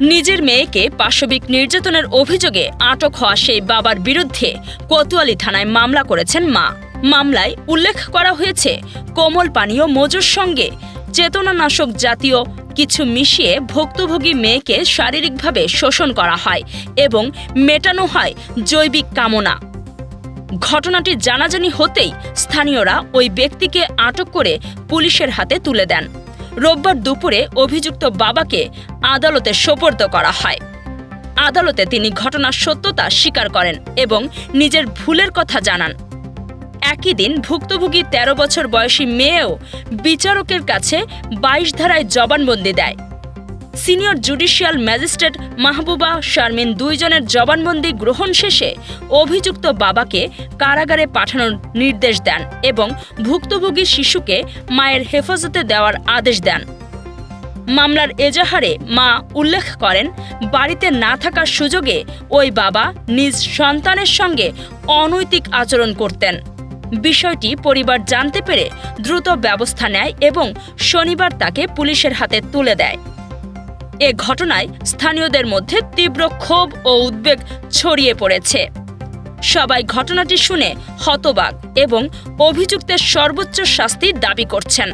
নিজের মেয়েকে পাশবিক নির্যাতনের অভিযোগে আটক হওয়া সেই বাবার বিরুদ্ধে কোতোয়ালি থানায় মামলা করেছেন মা। মামলায় উল্লেখ করা হয়েছে, কোমল পানীয় মজুর সঙ্গে চেতনানাশক জাতীয় কিছু মিশিয়ে ভুক্তভোগী মেয়েকে শারীরিকভাবে শোষণ করা হয় এবং মেটানো হয় জৈবিক কামনা। ঘটনাটি জানাজানি হতেই স্থানীয়রা ওই ব্যক্তিকে আটক করে পুলিশের হাতে তুলে দেন। রোববার দুপুরে অভিযুক্ত বাবাকে আদালতে সোপর্দ করা হয়। আদালতে তিনি ঘটনার সত্যতা স্বীকার করেন এবং নিজের ভুলের কথা জানান। একই দিন ভুক্তভোগী ১৩ বছর বয়সী মেয়েও বিচারকের কাছে বাইশ ধারায় জবানবন্দি দেয়। Senior judicial magistrate Mahbuba Sharmin দুইজনের জবানবন্দি গ্রহণ শেষে অভিযুক্ত বাবাকে কারাগারে পাঠানোর নির্দেশ দেন এবং ভুক্তভোগী শিশুকে মায়ের হেফাজতে দেওয়ার আদেশ দেন। মামলার এজাহারে মা উল্লেখ করেন, বাড়িতে না থাকার সুযোগে ওই বাবা নিজ সন্তানের সঙ্গে অনৈতিক আচরণ করতেন। বিষয়টি পরিবার জানতে পেরে দ্রুত ব্যবস্থা নেয় এবং শনিবার তাকে পুলিশের হাতে তুলে দেয়। এ ঘটনায় স্থানীয়দের মধ্যে তীব্র ক্ষোভ ও উদ্বেগ ছড়িয়ে পড়েছে। সবাই ঘটনাটি শুনে হতবাক এবং অভিযুক্তের সর্বোচ্চ শাস্তি দাবি করছেন।